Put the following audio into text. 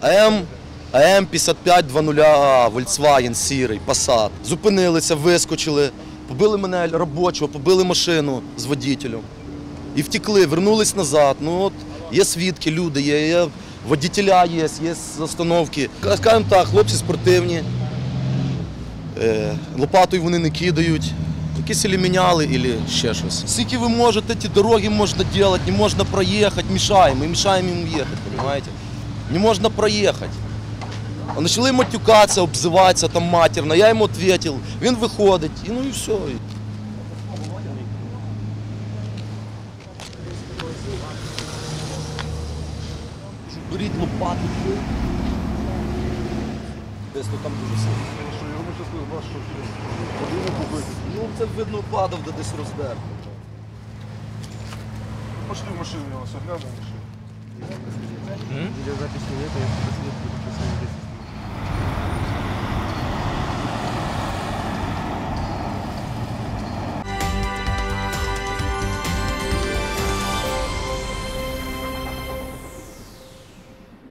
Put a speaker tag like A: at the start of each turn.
A: АМ, АМ 5520А, Volkswagen сірий, Passat. Зупинилися, вискочили, побили мене робочого, побили машину з водітелем. І втекли, вернулись назад. Ну от є свідки, люди, є, є водітеля є, є остановки. Скажімо так, хлопці спортивні. Е, лопатою вони не кидають. Якісь или міняли, або ще щось. Скільки ви можете, ті дороги можна робити, не можна проїхати, мішаємо, ми мішаємо їм їхати, розумієте? Не можна проїхати. Почали матюкатися, обзиватися там матерно, я йому відповів, він виходить, і ну і все. Беріть лопату. Десь то там дуже сильно. Ну це видно падав, де десь роздер.
B: Пошли в машину, я вас огляну в машину.
C: Видеозапись нет, я посмотрю,